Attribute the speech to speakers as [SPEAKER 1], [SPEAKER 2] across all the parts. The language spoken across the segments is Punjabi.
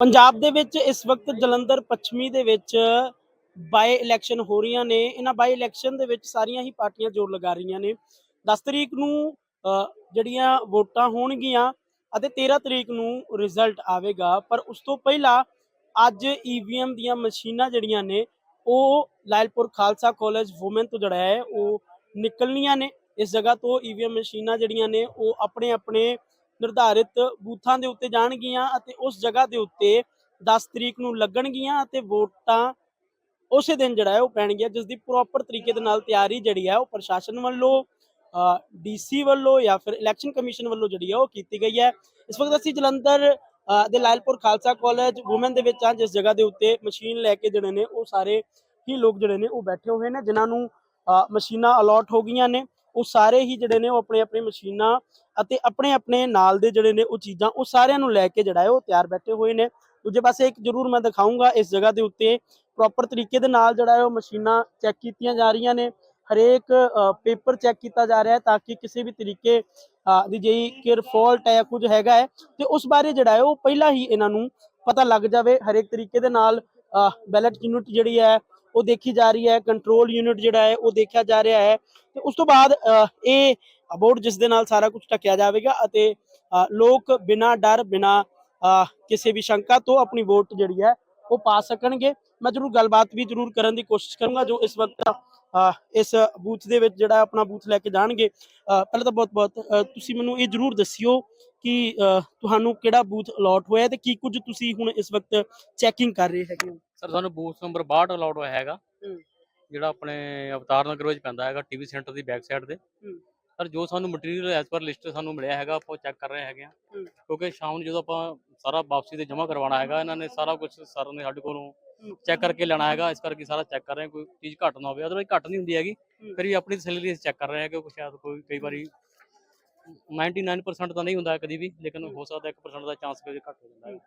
[SPEAKER 1] ਪੰਜਾਬ ਦੇ ਵਿੱਚ ਇਸ ਵਕਤ ਜਲੰਧਰ ਪੱਛਮੀ ਦੇ ਵਿੱਚ ਬਾਈ ਇਲੈਕਸ਼ਨ ਹੋ ਰਹੀਆਂ ਨੇ। ਇਹਨਾਂ ਬਾਈ ਇਲੈਕਸ਼ਨ ਦੇ ਵਿੱਚ ਸਾਰੀਆਂ ਹੀ ਪਾਰਟੀਆਂ ਜ਼ੋਰ ਲਗਾ ਰਹੀਆਂ ਨੇ। 10 ਤਰੀਕ ਨੂੰ ਜਿਹੜੀਆਂ ਵੋਟਾਂ ਹੋਣਗੀਆਂ ਅਤੇ 13 ਤਰੀਕ ਨੂੰ ਰਿਜ਼ਲਟ ਆਵੇਗਾ। ਪਰ ਉਸ ਤੋਂ ਪਹਿਲਾਂ ਅੱਜ ਈਵੀਐਮ ਦੀਆਂ ਮਸ਼ੀਨਾਂ ਜਿਹੜੀਆਂ ਨੇ, ਉਹ ਲਾਇਲਪੁਰ ਖਾਲਸਾ ਕਾਲਜ ਵੂਮਨ ਤੋਂ ਜਿਹੜਾ ਹੈ, ਉਹ ਨਿਕਲਣੀਆਂ ਨੇ। ਇਸ ਜਗ੍ਹਾ ਤੋਂ ਈਵੀਐਮ ਮਸ਼ੀਨਾਂ ਜਿਹੜੀਆਂ ਨੇ, ਉਹ ਆਪਣੇ ਆਪਣੇ ਨਿਰਧਾਰਿਤ ਬੂਥਾਂ ਦੇ ਉੱਤੇ ਜਾਣਗੀਆਂ ਅਤੇ ਉਸ ਜਗ੍ਹਾ ਦੇ ਉੱਤੇ 10 ਤਰੀਕ ਨੂੰ ਲੱਗਣਗੀਆਂ ਅਤੇ ਵੋਟਾਂ ਉਸੇ ਦਿਨ ਜਿਹੜਾ ਹੈ ਉਹ ਪੈਣਗੀਆਂ, ਜਿਸ ਦੀ ਪ੍ਰੋਪਰ ਤਰੀਕੇ ਦੇ ਨਾਲ ਤਿਆਰੀ ਜਿਹੜੀ ਹੈ ਉਹ ਪ੍ਰਸ਼ਾਸਨ ਵੱਲੋਂ ਡੀਸੀ ਵੱਲੋਂ ਜਾਂ ਫਿਰ ਇਲੈਕਸ਼ਨ ਕਮਿਸ਼ਨ ਵੱਲੋਂ ਜਿਹੜੀ ਹੈ ਉਹ ਕੀਤੀ ਗਈ ਹੈ। ਇਸ ਵਕਤ ਅਸੀਂ ਜਲੰਧਰ ਦੇ ਲਾਇਲਪੁਰ ਖਾਲਸਾ ਕਾਲਜ ਔਮਨ ਦੇ ਵਿੱਚ ਆ ਜਿਸ ਜਗ੍ਹਾ ਦੇ ਉੱਤੇ ਮਸ਼ੀਨ ਲੈ ਕੇ ਜਿਹੜੇ ਨੇ ਉਹ ਸਾਰੇ ਹੀ ਲੋਕ ਜਿਹੜੇ ਨੇ ਉਹ ਬੈਠੇ ਹੋਏ ਨੇ, ਜਿਨ੍ਹਾਂ ਨੂੰ ਮਸ਼ੀਨਾਂ ਅਲਾਟ ਹੋ ਗਈਆਂ ਨੇ। ਉਹ ਸਾਰੇ ਹੀ ਜਿਹੜੇ ਨੇ ਉਹ ਆਪਣੇ ਆਪਣੇ ਮਸ਼ੀਨਾਂ ਅਤੇ ਆਪਣੇ ਆਪਣੇ ਨਾਲ ਦੇ ਜਿਹੜੇ ਨੇ ਉਹ ਚੀਜ਼ਾਂ ਉਹ ਸਾਰਿਆਂ ਨੂੰ ਲੈ ਕੇ ਜਿਹੜਾ ਹੈ ਉਹ ਤਿਆਰ ਬੈਠੇ ਹੋਏ ਨੇ। ਦੂਜੇ ਪਾਸੇ ਇੱਕ ਜ਼ਰੂਰ ਮੈਂ ਦਿਖਾਉਂਗਾ ਇਸ ਜਗ੍ਹਾ ਦੇ ਉੱਤੇ ਪ੍ਰੋਪਰ ਤਰੀਕੇ ਦੇ ਨਾਲ ਜਿਹੜਾ ਹੈ ਉਹ ਮਸ਼ੀਨਾਂ ਚੈੱਕ ਕੀਤੀਆਂ ਜਾ ਰਹੀਆਂ ਨੇ। ਹਰੇਕ ਪੇਪਰ ਚੈੱਕ ਕੀਤਾ ਜਾ ਰਿਹਾ ਹੈ ਤਾਂ ਕਿ ਕਿਸੇ ਵੀ ਤਰੀਕੇ ਦੀ ਜਿਹੀ ਕਿਰ ਫਾਲਟ ਹੈ ਕੁਝ ਹੈਗਾ ਹੈ ਤੇ ਉਸ ਬਾਰੇ ਜਿਹੜਾ ਹੈ ਉਹ ਪਹਿਲਾਂ ਹੀ ਇਹਨਾਂ ਨੂੰ ਪਤਾ ਲੱਗ ਜਾਵੇ। ਹਰੇਕ ਤਰੀਕੇ ਦੇ ਨਾਲ ਬੈਲਟ ਯੂਨਿਟ ਜਿਹੜੀ ਹੈ ਉਹ ਦੇਖੀ ਜਾ ਰਹੀ ਹੈ ਕੰਟਰੋਲ ਯੂਨਿਟ ਜਿਹੜਾ ਹੈ, ਉਹ ਦੇਖਿਆ ਜਾ ਰਿਹਾ ਹੈ। ਤੇ ਉਸ ਤੋਂ ਬਾਅਦ ਇਹ ਬੋਰਡ ਜਿਸ ਦੇ ਨਾਲ ਸਾਰਾ ਕੁਝ ਟਕਿਆ ਜਾਵੇਗਾ ਅਤੇ ਲੋਕ ਬਿਨਾਂ ਡਰ, ਬਿਨਾਂ ਕਿਸੇ ਵੀ ਸ਼ੰਕਾ ਤੋਂ ਆਪਣੀ ਵੋਟ ਜਿਹੜੀ ਹੈ, ਉਹ ਪਾ ਸਕਣਗੇ। ਮੈਂ ਜ਼ਰੂਰ ਗੱਲਬਾਤ ਵੀ ਜ਼ਰੂਰ ਕਰਨ ਦੀ ਕੋਸ਼ਿਸ਼ ਕਰੂੰਗਾ, ਜੋ ਇਸ ਵਕਤ ਇਸ ਬੂਥ ਦੇ ਵਿੱਚ ਜਿਹੜਾ ਆਪਣਾ ਬੂਥ ਲੈ ਕੇ ਜਾਣਗੇ। ਪਹਿਲਾਂ ਤਾਂ ਬਹੁਤ ਬਹੁਤ ਤੁਸੀਂ ਮੈਨੂੰ ਇਹ ਜ਼ਰੂਰ ਦੱਸਿਓ ਕਿ ਤੁਹਾਨੂੰ ਕਿਹੜਾ ਬੂਥ ਅਲਾਟ ਹੋਇਆ ਤੇ ਕੀ ਕੁਝ ਤੁਸੀਂ ਹੁਣ ਇਸ ਵਕਤ ਚੈਕਿੰਗ ਕਰ ਰਹੇ ਹੈਗੇ ਹੋ?
[SPEAKER 2] ਸਰ ਸਾਨੂੰ ਬੂਥ ਨੰਬਰ 62 ਅਲਾਉਡ ਹੋਇਆ ਹੈਗਾ। ਜਿਹੜਾ ਆਪਣੇ ਅਵਤਾਰ ਨਗਰ ਵਿੱਚ ਪੈਂਦਾ ਹੈਗਾ ਟੀਵੀ ਸੈਂਟਰ ਦੀ ਬੈਕ ਸਾਈਡ ਤੇ। ਸਰ ਜੋ ਸਾਨੂੰ ਮਟੀਰੀਅਲ ਐਸ ਪਰ ਲਿਸਟ ਸਾਨੂੰ ਮਿਲਿਆ ਹੈਗਾ ਆਪਾਂ ਚੈੱਕ ਕਰ ਰਹੇ ਹੈਗੇ ਆ
[SPEAKER 1] ਹੂੰ।
[SPEAKER 2] ਕਿਉਂਕਿ ਸ਼ਾਮ ਨੂੰ ਜਦੋਂ ਆਪਾਂ ਸਾਰਾ ਵਾਪਸੀ ਤੇ ਜਮ੍ਹਾਂ ਕਰਵਾਉਣਾ ਹੈਗਾ ਇਹਨਾਂ ਨੇ ਸਾਰਾ ਕੁਝ ਸਰ ਨੇ ਸਾਡੇ ਕੋਲੋਂ ਚੈੱਕ ਕਰਕੇ ਲੈਣਾ ਹੈਗਾ ਇਸ ਕਰਕੇ ਸਾਰਾ ਚੈੱਕ ਕਰ ਰਹੇ ਕੋਈ ਚੀਜ਼ ਘੱਟ ਨਾ ਹੋਵੇ ਅਦਰਵਾਈਜ਼ ਘੱਟ ਨਹੀਂ ਹੁੰਦੀ ਹੈਗੀ। ਫਿਰ ਵੀ ਆਪਣੀ ਤਸੱਲੀ ਚੈੱਕ ਕਰ ਰਹੇ ਹਾਂ ਕਿ ਸ਼ਾਇਦ ਕੋਈ ਕਈ ਵਾਰੀ 99% ਤਾਂ ਨਹੀਂ ਹੁੰਦਾ ਕਦੀ ਵੀ ਲੇਕਿਨ ਹੋ ਸਕਦਾ 1% ਦਾ ਚਾਂਸ ਕੋਈ ਘੱਟ ਹੋ ਜਾਂਦਾ ਹੈ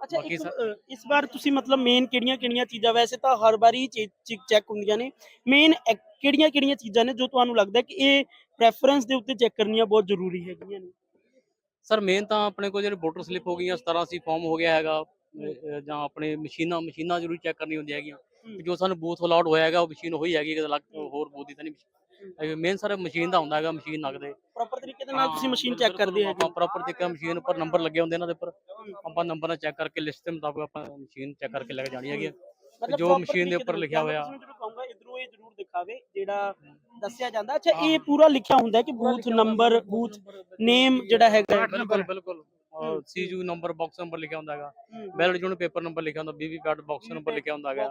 [SPEAKER 1] ਅੱਛਾ
[SPEAKER 2] ਬਾਕੀ
[SPEAKER 1] ਇੱਕ,
[SPEAKER 2] ਸਰ-
[SPEAKER 1] ਅ, ਇਸ ਵਾਰ ਤੁਸੀਂ ਮਤਲਬ ਮੇਨ ਕਿਹੜੀਆਂ ਕਿਹੜੀਆਂ ਚੀਜ਼ਾਂ ਵੈਸੇ ਤਾਂ ਹਰ ਵਾਰੀ ਚੈੱਕ ਹੁੰਦੀਆਂ ਨੇ। ਮੇਨ ਕਿਹੜੀਆਂ ਕਿਹੜੀਆਂ ਚੀਜ਼ਾਂ ਨੇ ਜੋ ਤੁਹਾਨੂੰ ਲੱਗਦਾ ਹੈ ਕਿ ਇਹ ਪ੍ਰੈਫਰੈਂਸ ਦੇ ਉੱਤੇ ਚੈੱਕ ਕਰਨੀਆਂ ਬਹੁਤ ਜ਼ਰੂਰੀ ਹੈਗੀਆਂ ਨੇ?
[SPEAKER 2] ਸਰ ਮੇਨ ਤਾਂ ਆਪਣੇ ਕੋਲ ਜਿਹੜੇ ਵੋਟਰ ਸਲਿੱਪ ਹੋ ਗਈਆਂ 17 ਸੀ ਫਾਰਮ ਹੋ ਗਿਆ ਹੈਗਾ ਅਹ, ਅਹ, ਜਾਂ ਆਪਣੇ ਮਸ਼ੀਨਾਂ ਮਸ਼ੀਨਾਂ ਜ਼ਰੂਰ ਚੈੱਕ ਕਰਨੀ ਹੁੰਦੀਆਂ ਹੈਗੀਆਂ। ਜੋ ਸਾਨੂੰ ਬੂਥ ਅਲਾਉਡ ਹੋਇਆ ਹੈਗਾ ਉਹ ਮਸ਼ੀਨ ਉਹੀ ਹੈਗੀ ਕਿ ਹੋਰ ਬੂਥ ਦੀ ਤਾਂ ਨਹੀਂ ਮੇਨ ਸਰ ਮਸ਼ੀਨ ਦਾ ਹੁੰਦਾ ਹੈਗਾ ਮਸ਼ੀਨ ਨਗਦੇ
[SPEAKER 1] ਪ੍ਰੋਪਰ ਤਰੀਕੇ ਦੇ ਨਾਲ ਤੁਸੀਂ ਮਸ਼ੀਨ ਚੈੱਕ ਕਰਦੇ ਹੈਗੇ। ਹੋ।
[SPEAKER 2] ਪ੍ਰੋਪਰ ਤਰੀਕੇ ਮਸ਼ੀਨ ਉੱਪਰ ਨੰਬਰ ਲੱਗੇ ਹੁੰਦੇ ਇਹਨਾਂ ਦੇ ਉੱਪਰ। ਆਪਾਂ ਨੰਬਰ ਨਾਲ ਚੈੱਕ ਕਰਕੇ ਲਿਸਟ ਦੇ ਮੁਤਾਬਕ ਆਪਾਂ ਮਸ਼ੀਨ ਚੈੱਕ ਕਰਕੇ ਲੈ ਕੇ ਜਾਣੀ ਹੈਗੀ ਹੈ। ਜੋ ਮਸ਼ੀਨ ਦੇ ਉੱਪਰ ਲਿਖਿਆ
[SPEAKER 1] ਮੈਂ
[SPEAKER 2] ਹੋਇਆ।
[SPEAKER 1] ਤੁਸੀਂ ਮੈਨੂੰ ਕਹੂੰਗਾ ਇਧਰੋਂ ਇਹ ਜ਼ਰੂਰ ਦਿਖਾਵੇ ਜਿਹੜਾ ਦੱਸਿਆ ਜਾਂਦਾ ਅੱਛਾ ਇਹ ਪੂਰਾ ਲਿਖਿਆ ਹੁੰਦਾ ਹੈ ਕਿ ਬੂਥ ਨੰਬਰ ਬੂਥ ਨੇਮ ਜਿਹੜਾ ਹੈਗਾ।
[SPEAKER 2] ਬਿਲਕੁਲ ਬਿਲਕੁਲ ਸੀਯੂ ਨੰਬਰ ਬਾਕਸ ਨੰਬਰ ਲਿਖਿਆ ਹੁੰਦਾ ਹੈਗਾ।
[SPEAKER 1] ਹੂੰ।
[SPEAKER 2] ਬੈਲਟ ਜੂਨ ਪੇਪਰ ਨੰਬਰ ਲਿਖਿਆ ਹੁੰਦਾ ਬੀਵੀ ਪੈਡ ਬਾਕਸ ਨੰਬਰ ਲਿਖਿਆ ਹੁੰਦਾ ਹੈਗਾ।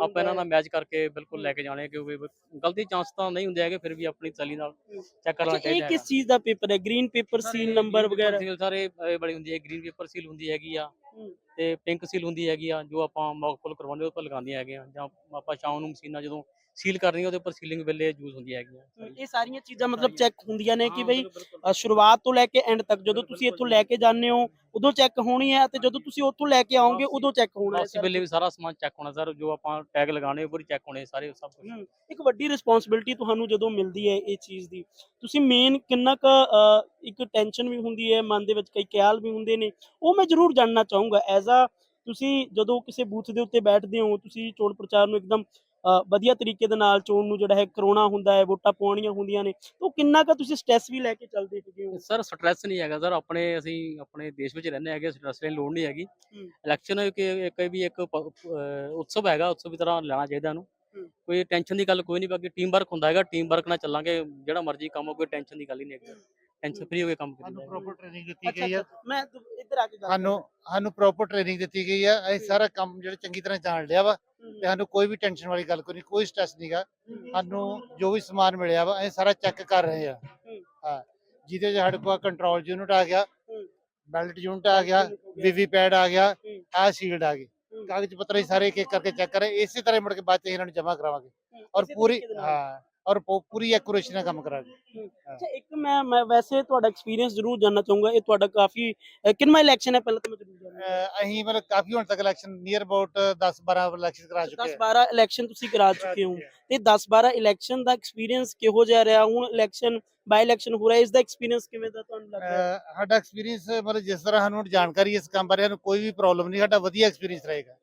[SPEAKER 2] ਆਪਾਂ ਇਹਨਾਂ ਨਾਲ ਮੈਚ ਕਰਕੇ ਬਿਲਕੁਲ ਲੈ ਕੇ ਜਾਣੇ ਕਿਉਂਕਿ ਗਲਤੀ ਚਾਂਸ ਤਾਂ ਨਹੀਂ ਹੁੰਦੇ ਹੈਗੇ ਫਿਰ ਵੀ ਆਪਣੀ ਤਸੱਲੀ ਨਾਲ
[SPEAKER 1] ਹੂੰ।
[SPEAKER 2] ਚੈੱਕ ਕਰਨਾ
[SPEAKER 1] ਅੱਛਾ ਇਹ
[SPEAKER 2] ਚਾਹੀਦਾ
[SPEAKER 1] ਕਿਸ ਚੀਜ਼ ਦਾ ਪੇਪਰ ਹੈ? ਗ੍ਰੀਨ ਪੇਪਰ ਸੀਲ ਨੰਬਰ ਵਗੈਰਾ?
[SPEAKER 2] ਸੀਲ ਸਾਰੇ ਇਹ ਬੜੀ ਹੁੰਦੀ ਹੈ ਗ੍ਰੀਨ ਪੇਪਰ ਸੀਲ ਹੁੰਦੀ ਹੈਗੀ ਆ।
[SPEAKER 1] ਹੂੰ।
[SPEAKER 2] ਤੇ ਪਿੰਕ ਸੀਲ ਹੁੰਦੀ ਹੈਗੀ ਆ ਜੋ ਆਪਾਂ ਮੌਕ ਪੁੱਲ ਕਰਵਾਉਂਦੇ ਉਹ ਉੱਪਰ ਲਗਾਉਂਦੇ ਹੈਗੇ ਆ। ਜਾਂ ਆਪਾਂ ਸ਼ਾਮ ਨੂੰ ਮਸ਼ੀਨਾਂ ਜਦੋਂ ਸੀਲ ਕਰਨੀਆਂ ਉਹਦੇ ਉੱਪਰ ਸੀਲਿੰਗ ਵੇਲੇ ਯੂਜ਼ ਹੁੰਦੀ ਹੈਗੀਆਂ
[SPEAKER 1] ਇਹ ਸਾਰੀਆਂ ਚੀਜ਼ਾਂ ਮਤਲਬ ਚੈੱਕ ਹੁੰਦੀਆਂ ਨੇ ਕਿ ਬਈ ਸ਼ੁਰੂਆਤ ਤੋਂ ਲੈ ਕੇ ਐਂਡ ਤੱਕ ਜਦੋਂ ਤੁਸੀਂ ਇੱਥੋਂ ਲੈ ਕੇ ਜਾਂਦੇ ਹੋ ਉਦੋਂ ਚੈੱਕ ਹੋਣੀ ਹੈ ਤੇ ਜਦੋਂ ਤੁਸੀਂ ਉੱਥੋਂ ਲੈ ਕੇ ਆਓਗੇ ਉਦੋਂ ਚੈੱਕ ਹੋਣਾ ਹੈ
[SPEAKER 2] ਵਾਪਸੀ ਵੇਲੇ ਵੀ ਸਾਰਾ ਸਮਾਨ ਚੈੱਕ ਹੋਣਾ ਸਰ ਜੋ ਆਪਾਂ ਟੈਗ ਲਗਾਣੇ ਉਹ ਵੀ ਚੈੱਕ ਹੋਣੇ ਸਾਰੇ ਸਭ ਕੁਝ
[SPEAKER 1] ਹਮ, ਇੱਕ ਵੱਡੀ ਰਿਸਪੌਂਸਿਬਿਲਟੀ ਤੁਹਾਨੂੰ ਜਦੋਂ ਮਿਲਦੀ ਹੈ ਇਹ ਚੀਜ਼ ਦੀ ਤੁਸੀਂ ਮੇਨ ਕਿੰਨਾ ਕੁ ਅ, ਇੱਕ ਟੈਨਸ਼ਨ ਵੀ ਹੁੰਦੀ ਹੈ ਮਨ ਦੇ ਵਿੱਚ ਕਈ ਖਿਆਲ ਵੀ ਹੁੰਦੇ ਨੇ ਉਹ ਮੈਂ ਜ਼ਰੂਰ ਜਾਣਨਾ ਚਾਹੂੰਗਾ। ਐਜ਼ ਆ ਤੁਸੀਂ ਜਦੋਂ ਕਿਸੇ ਬੂਥ ਦੇ ਉੱਤੇ ਬੈਠਦੇ ਹੋ ਤੁਸੀਂ ਚੋਣ ਪ੍ਰਚਾਰ ਨੂੰ ਇੱਕਦਮ ਵਧੀਆ ਤਰੀਕੇ ਦੇ ਨਾਲ ਚੋਣ ਨੂੰ ਜਿਹੜਾ ਹੈ ਕਰਾਉਣਾ ਹੁੰਦਾ ਹੈ ਵੋਟਾਂ ਪਾਉਣੀਆਂ ਹੁੰਦੀਆਂ ਨੇ। ਤਾਂ ਉਹ ਕਿੰਨਾ ਕੁ ਤੁਸੀਂ ਸਟ੍ਰੈਸ ਵੀ ਲੈ ਕੇ ਚੱਲਦੇ ਹੈਗੇ ਹੋ?
[SPEAKER 2] ਸਰ ਸਟ੍ਰੈਸ ਨਹੀਂ ਹੈਗਾ ਸਰ ਆਪਣੇ ਅਸੀਂ ਆਪਣੇ ਦੇਸ਼ ਵਿੱਚ ਰਹਿੰਦੇ ਹੈਗੇ ਸਟ੍ਰੈਸ ਲੈਣ ਲੋੜ ਨਹੀਂ ਹੈਗੀ।
[SPEAKER 1] ਹੂੰ।
[SPEAKER 2] ਇਲੈਕਸ਼ਨ ਇੱਕ ਇੱਕ ਵੀ ਇੱਕ ਉਤਸਵ ਹੈਗਾ ਉਤਸਵ ਦੀ ਤਰ੍ਹਾਂ ਲੈਣਾ ਚਾਹੀਦਾ ਇਹਨੂੰ।
[SPEAKER 1] ਹੂੰ।
[SPEAKER 2] ਕੋਈ ਟੈਨਸ਼ਨ ਦੀ ਗੱਲ ਕੋਈ ਨਹੀਂ ਬਾਕੀ ਟੀਮ ਵਰਕ ਹੁੰਦਾ ਹੈਗਾ ਟੀਮ ਵਰਕ ਨਾਲ ਚੱਲਾਂਗੇ ਜਿਹੜਾ ਮਰਜ਼ੀ ਕੰਮ ਹੋ ਕੋਈ ਟੈਨਸ਼ਨ ਦੀ ਗੱਲ ਹੀ ਨਹੀਂ ਹੈਗੀ। ਟੈਨਸ਼ਨ ਫ੍ਰੀ ਹੋ ਕੇ ਕੰਮ
[SPEAKER 3] ਸਾਨੂੰ
[SPEAKER 2] ਕਰੀਦਾ।
[SPEAKER 3] ਪ੍ਰੋਪਰ ਟ੍ਰੇਨਿੰਗ ਦਿੱਤੀ ਗਈ
[SPEAKER 1] ਅੱਛਾ ਮੈਂ ਇੱਧਰ ਆ ਕੇ ਗੱਲ
[SPEAKER 3] ਸਾਨੂੰ ਸਾਨੂੰ ਪ੍ਰੋਪਰ ਟ੍ਰੇਨਿੰਗ ਦਿੱਤੀ ਗਈ ਆ। ਅਸੀਂ ਸਾਰਾ ਕੰਮ ਜਿਹੜਾ ਚੰਗੀ ਤਰ੍ਹਾਂ ਜਾਣ ਲਿਆ ਵਾ। ਤੇ ਸਾਨੂੰ ਕੋਈ ਵੀ ਟੈਨਸ਼ਨ ਵਾਲੀ ਗੱਲ ਕੋਈ ਨਹੀਂ ਕੋਈ ਸਟ੍ਰੈਸ ਨਹੀਂਗਾ ਸਾਨੂੰ ਜੋ ਵੀ ਸਮਾਨ ਮਿਲਿਆ ਵਾ ਅਸੀਂ ਸਾਰਾ ਚੈੱਕ ਕਰ ਰਹੇ ਆ
[SPEAKER 1] ਹੂੰ।
[SPEAKER 3] ਜਿਹਦੇ 'ਚ ਸਾਡੇ ਕੋਲ ਕੰਟਰੋਲ ਯੂਨਿਟ ਆ ਗਿਆ। ਬੈਲਟ ਯੂਨਿਟ ਆ ਗਿਆ ਵੀਵੀ ਪੈਡ ਆ ਗਿਆ। ਆ ਸ਼ੀਲਡ ਆ ਗਈ। ਕਾਗਜ਼ ਪੱਤਰ ਸਾਰੇ ਇੱਕ ਇੱਕ ਕਰਕੇ ਚੈੱਕ ਕਰੇ ਇਸੇ ਤਰ੍ਹਾਂ ਮੁੜ ਕੇ ਬਾਅਦ ਚ ਇਹਨਾਂ ਨੂੰ ਜਮ੍ਹਾਂ ਕਰਾਵਾਂਗੇ ਔਰ ਪੂਰੀ। ਹਾਂ ਔਰ ਪੂ- ਪੂਰੀ ਐਕੂਰੇਸੀ ਨਾਲ ਕੰਮ ਕਰਾਂਗੇ
[SPEAKER 1] ਅੱਛਾ ਇੱਕ ਮੈਂ ਮੈਂ ਵੈਸੇ ਤੁਹਾਡਾ ਐਕਸਪੀਰੀਅੰਸ ਜ਼ਰੂਰ ਜਾਨਣਾ ਚਾਹੂੰਗਾ। ਇਹ ਤੁਹਾਡਾ ਕਾਫੀ ਕਿੰਨਾ ਇਲੈਕਸ਼ਨ ਹੈ? ਪਹਿਲਾਂ ਤਾਂ ਮੈਂ ਜ਼ਰੂਰ ਜਾਣਨਾ
[SPEAKER 3] ਅਹ ਅਸੀਂ ਮਤਲਬ ਕਾਫੀ ਹੁਣ ਤੱਕ ਇਲੈਕਸ਼ਨ ਨੀਅਰ ਅਬਾਊਟ 10 12 ਇਲੈਕਸ਼ਨ ਕਰਾ
[SPEAKER 1] 10
[SPEAKER 3] ਚੁੱਕੇ
[SPEAKER 1] 12 ਇਲੈਕਸ਼ਨ ਤੁਸੀਂ ਕਰਾ ਚੁੱਕੇ ਹੋ। ਤੇ 10 12 ਇਲੈਕਸ਼ਨ ਦਾ ਐਕਸਪੀਰੀਅੰਸ ਕਿਹੋ ਜਿਹਾ ਰਿਹਾ? ਹੁਣ ਇਲੈਕਸ਼ਨ ਬਾਈ ਇਲੈਕਸ਼ਨ ਹੋ ਰਿਹਾ। ਇਸ ਦਾ ਐਕਸਪੀਰੀਅੰਸ ਕਿਵੇਂ ਦਾ ਤੁਹਾਨੂੰ ਲੱਗ ਰਿਹਾ?
[SPEAKER 3] ਅਹ ਸਾਡਾ ਐਕਸਪੀਰੀਅੰਸ ਮਤਲਬ ਜਿਸ ਤਰ੍ਹਾਂ ਸਾਨੂੰ ਜਾਣਕਾਰੀ ਇਸ ਕੰਮ ਬਾਰੇ ਸਾਨੂੰ ਕੋਈ ਵੀ ਪ੍ਰੋਬਲਮ ਨਹੀਂ। ਸਾਡਾ ਵਧੀਆ ਐਕਸਪੀਰੀਅੰਸ ਰਹੇਗਾ।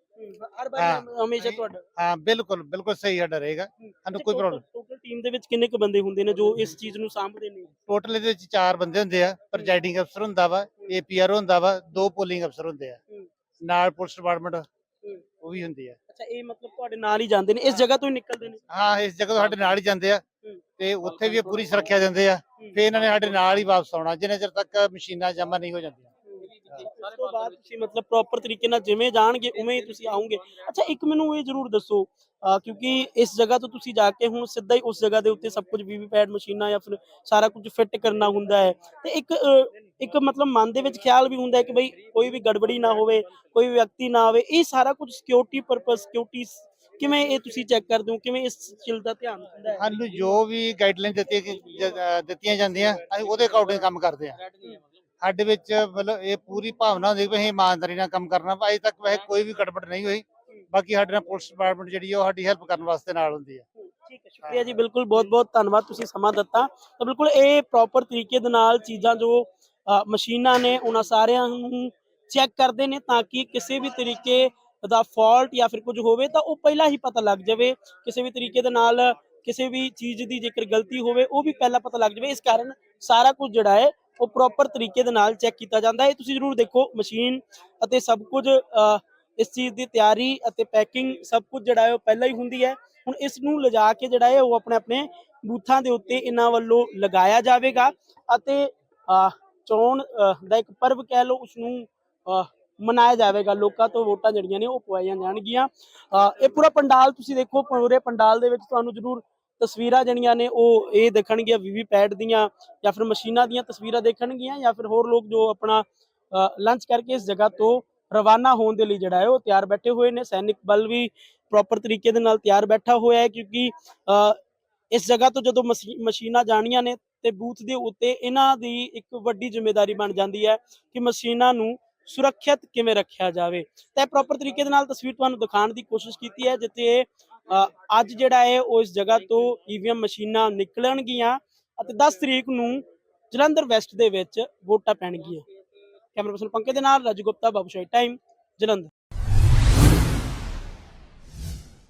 [SPEAKER 1] ਹਰ ਵਾਰ ਹਮੇਸ਼ਾ ਤੁਹਾਡਾ।
[SPEAKER 3] ਹਾਂ ਬਿਲਕੁਲ ਬਿਲਕੁਲ ਸਹੀ ਸਾਡਾ ਰਹੇਗਾ। ਸਾਨੂੰ ਕੋਈ ਪ੍ਰੋਬਲਮ
[SPEAKER 1] ਟੀਮ ਦੇ ਵਿੱਚ ਕਿੰਨੇ ਕੁ ਬੰਦੇ ਹੁੰਦੇ ਨੇ ਜੋ ਇਸ ਚੀਜ਼ ਨੂੰ ਸਾਂਭਦੇ ਨੇ?
[SPEAKER 3] ਟੋਟਲ ਇਹਦੇ ਵਿੱਚ ਚਾਰ ਬੰਦੇ ਹੁੰਦੇ ਆ ਪ੍ਰੈਜ਼ਾਈਡਿੰਗ ਅਫਸਰ ਹੁੰਦਾ ਵਾ ਏਪੀਆਰ ਹੁੰਦਾ ਵਾ ਦੋ ਪੋਲਿੰਗ ਅਫਸਰ ਹੁੰਦੇ ਆ। ਨਾਲ ਪੁਲਿਸ ਡਿਪਾਰਟਮੈਂਟ ਉਹ ਵੀ ਹੁੰਦੀ ਆ।
[SPEAKER 1] ਅੱਛਾ ਇਹ ਮਤਲਬ ਤੁਹਾਡੇ ਨਾਲ ਹੀ ਜਾਂਦੇ ਨੇ ਇਸ ਜਗ੍ਹਾ ਤੋਂ ਹੀ ਨਿਕਲਦੇ ਨੇ?
[SPEAKER 3] ਹਾਂ ਇਸ ਜਗ੍ਹਾ ਤੋਂ ਸਾਡੇ ਨਾਲ ਹੀ ਜਾਂਦੇ ਆ। ਤੇ ਉੱਥੇ ਵੀ ਇਹ ਪੂਰੀ ਸੁਰੱਖਿਆ ਦਿੰਦੇ ਆ। ਫਿਰ ਇਹਨਾਂ ਨੇ ਸਾਡੇ ਨਾਲ ਹੀ ਵਾਪਸ ਆਉਣਾ ਜਿੰਨੇ ਚਿਰ ਤੱਕ ਮਸ਼ੀਨਾਂ ਜਮ੍ਹਾਂ ਨਹੀਂ ਹੋ ਜਾਂਦੀਆਂ।
[SPEAKER 1] ਉਸ ਤੋਂ ਬਾਅਦ ਤੁਸੀਂ ਮਤਲਬ ਪ੍ਰੋਪਰ ਤਰੀਕੇ ਨਾਲ ਜਿਵੇਂ ਜਾਣਗੇ ਉਵੇਂ ਹੀ ਤੁਸੀਂ ਆਉਂਗੇ। ਅੱਛਾ ਇੱਕ ਮੈਨੂੰ ਇਹ ਜ਼ਰੂਰ ਦੱਸੋ ਕਿਉਂਕਿ ਇਸ ਜਗ੍ਹਾ ਤੋਂ ਤੁਸੀਂ ਜਾ ਕੇ ਹੁਣ ਸਿੱਧਾ ਹੀ ਉਸ ਜਗ੍ਹਾ ਦੇ ਉੱਤੇ ਸਭ ਕੁਝ ਵੀਵੀਪੈਟ ਮਸ਼ੀਨਾਂ ਜਾਂ ਫਿਰ ਸਾਰਾ ਕੁਝ ਫਿੱਟ ਕਰਨਾ ਹੁੰਦਾ ਹੈ। ਤੇ ਇੱਕ ਇੱਕ ਮਤਲਬ ਮਨ ਦੇ ਵਿੱਚ ਖਿਆਲ ਵੀ ਹੁੰਦਾ ਹੈ ਕਿ ਬਈ ਕੋਈ ਵੀ ਗੜਬੜੀ ਨਾ ਹੋਵੇ ਕੋਈ ਵਿਅਕਤੀ ਨਾ ਆਵੇ। ਇਹ ਸਾਰਾ ਕੁਝ ਸਿਕਿਉਰਿਟੀ ਪਰਪਸ ਸਿਕਿਉਰਿਟੀ ਕਿਵੇਂ ਇਹ ਤੁਸੀਂ ਚੈੱਕ ਕਰਦੇ ਹੋ? ਕਿਵੇਂ ਇਸ ਚੀਜ਼ ਦਾ ਧਿਆਨ ਹੁੰਦਾ ਹੈ?
[SPEAKER 3] ਸਾਨੂੰ ਜੋ ਵੀ ਗਾਈਡਲਾਈਨ ਦਿੱਤੀ ਦਿੱਤੀਆਂ ਜਾਂਦੀਆਂ ਅਸੀਂ ਉਹਦੇ ਅਕੋਰਡਿੰਗ ਕੰਮ ਕਰਦੇ ਆ ਸਾਡੇ ਵਿੱਚ ਮਤਲਬ ਇਹ ਪੂਰੀ ਭਾਵਨਾ ਹੁੰਦੀ ਕਿ ਅਸੀਂ ਇਮਾਨਦਾਰੀ ਨਾਲ ਕੰਮ ਕਰਨਾ ਅਜੇ ਤੱਕ ਵੈਸੇ ਕੋਈ ਵੀ ਗੜਬੜ ਨਹੀਂ ਹੋਈ। ਬਾਕੀ ਸਾਡੇ ਨਾਲ ਪੁਲਿਸ ਡਿਪਾਰਟਮੈਂਟ ਜਿਹੜੀ ਆ, ਉਹ ਸਾਡੀ ਹੈਲਪ ਕਰਨ ਵਾਸਤੇ ਨਾਲ ਹੁੰਦੀ ਆ।
[SPEAKER 1] ਠੀਕ ਹੈ, ਸ਼ੁਕਰੀਆ ਜੀ, ਬਿਲਕੁਲ ਬਹੁਤ ਬਹੁਤ ਧੰਨਵਾਦ ਤੁਸੀਂ ਸਮਾਂ ਦਿੱਤਾ। ਤਾਂ ਬਿਲਕੁਲ ਇਹ ਪ੍ਰੋਪਰ ਤਰੀਕੇ ਦੇ ਨਾਲ ਚੀਜ਼ਾਂ ਜੋ ਮਸ਼ੀਨਾਂ ਨੇ, ਉਹਨਾਂ ਸਾਰਿਆਂ ਨੂੰ ਚੈੱਕ ਕਰਦੇ ਨੇ ਤਾਂ ਕਿ ਕਿਸੇ ਵੀ ਤਰੀਕੇ ਦਾ ਫਾਲਟ ਜਾਂ ਫਿਰ ਕੁਝ ਹੋਵੇ ਤਾਂ ਉਹ ਪਹਿਲਾਂ ਹੀ ਪਤਾ ਲੱਗ ਜਾਵੇ। ਕਿਸੇ ਵੀ ਤਰੀਕੇ ਦੇ ਨਾਲ ਕਿਸੇ ਵੀ ਚੀਜ਼ ਦੀ ਜੇਕਰ ਗਲਤੀ ਹੋਵੇ, ਉਹ ਵੀ ਪਹਿਲਾਂ ਪਤਾ ਲੱਗ ਜਾਵੇ। ਇਸ ਕਾਰਨ ਸਾਰਾ ਕੁਝ ਜਿਹੜਾ ਹੈ ਉਹ ਪ੍ਰੋਪਰ ਤਰੀਕੇ ਦੇ ਨਾਲ ਚੈੱਕ ਕੀਤਾ ਜਾਂਦਾ ਹੈ। ਤੁਸੀਂ ਜ਼ਰੂਰ ਦੇਖੋ ਮਸ਼ੀਨ ਅਤੇ ਸਭ ਕੁਝ ਇਸ ਚੀਜ਼ ਦੀ ਤਿਆਰੀ ਅਤੇ ਪੈਕਿੰਗ ਸਭ ਕੁਝ ਜਿਹੜਾ ਹੈ ਉਹ ਪਹਿਲਾਂ ਹੀ ਹੁੰਦੀ ਹੈ। ਹੁਣ ਇਸ ਨੂੰ ਲਿਜਾ ਕੇ ਜਿਹੜਾ ਹੈ ਉਹ ਆਪਣੇ ਆਪਣੇ ਬੂਥਾਂ ਦੇ ਉੱਤੇ ਇਹਨਾਂ ਵੱਲੋਂ ਲਗਾਇਆ ਜਾਵੇਗਾ ਅਤੇ ਚੋਣ ਦਾ ਇੱਕ ਪਰਵ ਕਹਿ ਲਓ ਉਸ ਨੂੰ ਮਨਾਇਆ ਜਾਵੇਗਾ। ਲੋਕਾਂ ਤੋਂ ਵੋਟਾਂ ਜਿਹੜੀਆਂ ਨੇ ਉਹ ਪਵਾਈਆਂ ਜਾਣਗੀਆਂ। ਇਹ ਪੂਰਾ ਪੰਡਾਲ ਤੁਸੀਂ ਦੇਖੋ, ਪੂਰੇ ਪੰਡਾਲ ਦੇ ਵਿੱਚ ਤੁਹਾਨੂੰ ਜ਼ਰੂਰ ਤਸਵੀਰਾਂ ਜਿਹੜੀਆਂ ਨੇ ਉਹ ਇਹ ਦੇਖਣਗੀਆਂ ਵੀਵੀ ਪੈਡ ਦੀਆਂ ਜਾਂ ਫਿਰ ਮਸ਼ੀਨਾਂ ਦੀਆਂ ਤਸਵੀਰਾਂ ਦੇਖਣਗੀਆਂ ਜਾਂ ਫਿਰ ਹੋਰ ਲੋਕ ਜੋ ਆਪਣਾ ਲੰਚ ਕਰਕੇ ਇਸ ਜਗ੍ਹਾ ਤੋਂ ਰਵਾਨਾ ਹੋਣ ਦੇ ਲਈ ਜਿਹੜਾ ਹੈ ਉਹ ਤਿਆਰ ਬੈਠੇ ਹੋਏ ਨੇ। ਸੈਨਿਕ ਬਲ ਵੀ ਪ੍ਰੋਪਰ ਤਰੀਕੇ ਦੇ ਨਾਲ ਤਿਆਰ ਬੈਠਾ ਹੋਇਆ ਹੈ ਕਿਉਂਕਿ ਇਸ ਜਗ੍ਹਾ ਤੋਂ ਜਦੋਂ ਮਸ਼ੀ- ਮਸ਼ੀਨਾਂ ਜਾਣੀਆਂ ਨੇ ਤੇ ਬੂਥ ਦੇ ਉੱਤੇ ਇਹਨਾਂ ਦੀ ਇੱਕ ਵੱਡੀ ਜ਼ਿੰਮੇਵਾਰੀ ਬਣ ਜਾਂਦੀ ਹੈ ਕਿ ਮਸ਼ੀਨਾਂ ਨੂੰ ਸੁਰੱਖਿਅਤ ਕਿਵੇਂ ਰੱਖਿਆ ਜਾਵੇ। ਤੇ ਪ੍ਰੋਪਰ ਤਰੀਕੇ ਦੇ ਨਾਲ ਤਸਵੀਰ ਤੁਹਾਨੂੰ ਦਿਖਾਉਣ ਦੀ ਕੋਸ਼ਿਸ਼ ਕੀਤੀ ਹੈ, ਜਿੱਥੇ ਅੱਜ ਜਿਹੜਾ ਹੈ ਉਹ ਇਸ ਜਗ੍ਹਾ ਤੋਂ ਈਵੀਐਮ ਮਸ਼ੀਨਾਂ ਨਿਕਲਣਗੀਆਂ ਅਤੇ 10 ਤਰੀਕ ਨੂੰ ਜਲੰਧਰ ਵੈਸਟ ਦੇ ਵਿੱਚ ਵੋਟਾਂ ਪੈਣਗੀਆਂ। ਕੈਮਰਾ ਪਰਸਨ ਪੰਕਜ ਦੇ ਨਾਲ, ਰਾਜੂ ਗੁਪਤਾ ਬਾਬੂਸ਼ਾਹੀ ਟਾਈਮ ਜਲੰਧਰ।